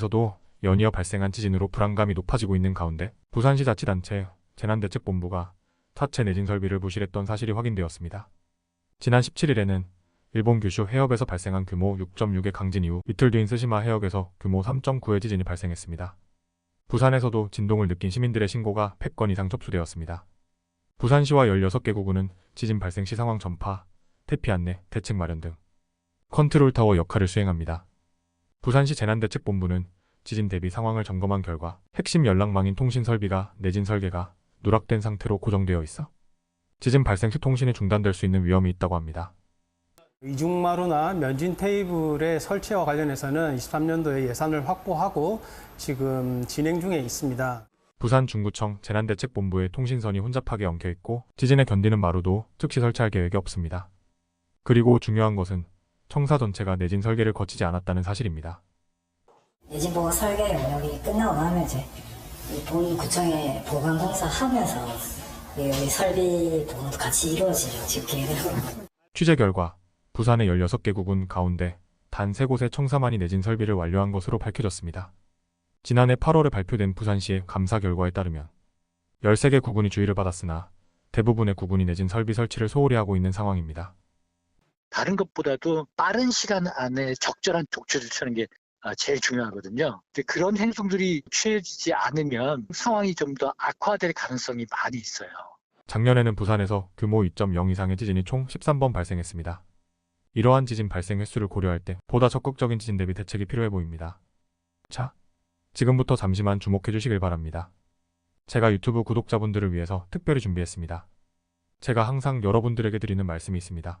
에서도 연이어 발생한 지진으로 불안감이 높아지고 있는 가운데 부산시 자치단체 재난대책본부가 타체 내진 설비를 부실했던 사실이 확인되었습니다. 지난 17일에는 일본 규슈 해협에서 발생한 규모 6.6의 강진 이후 이틀 뒤인 스시마 해역에서 규모 3.9의 지진이 발생했습니다. 부산에서도 진동을 느낀 시민들의 신고가 100건 이상 접수되었습니다. 부산시와 16개 구구는 지진 발생 시 상황 전파, 대피 안내, 대책 마련 등 컨트롤 타워 역할을 수행합니다. 부산시 재난대책본부는 지진 대비 상황을 점검한 결과 핵심 연락망인 통신 설비가 내진 설계가 누락된 상태로 고정되어 있어 지진 발생 시 통신이 중단될 수 있는 위험이 있다고 합니다. 이중마루나 면진 테이블의 설치와 관련해서는 23년도에 예산을 확보하고 지금 진행 중에 있습니다. 부산 중구청 재난대책본부의 통신선이 혼잡하게 엉켜 있고 지진에 견디는 마루도 즉시 설치할 계획이 없습니다. 그리고 중요한 것은 청사 전체가 내진 설계를 거치지 않았다는 사실입니다. 내진보고 설계 영역이 끝나고 나면 이제 이 본구청에 보강 공사 하면서 이 여기 설비 보강도 같이 이루어지려고 지금 계획을. 취재 결과 부산의 16개 구군 가운데 단 3곳의 청사만이 내진 설비를 완료한 것으로 밝혀졌습니다. 지난해 8월에 발표된 부산시의 감사 결과에 따르면 13개 구군이 주의를 받았으나 대부분의 구군이 내진 설비 설치를 소홀히 하고 있는 상황입니다. 다른 것보다도 빠른 시간 안에 적절한 독초를 치는 게 아, 제일 중요하거든요. 그런 행동들이 취해지지 않으면 상황이 좀 더 악화될 가능성이 많이 있어요. 작년에는 부산에서 규모 2.0 이상의 지진이 총 13번 발생했습니다. 이러한 지진 발생 횟수를 고려할 때 보다 적극적인 지진 대비 대책이 필요해 보입니다. 자, 지금부터 잠시만 주목해 주시길 바랍니다. 제가 유튜브 구독자분들을 위해서 특별히 준비했습니다. 제가 항상 여러분들에게 드리는 말씀이 있습니다.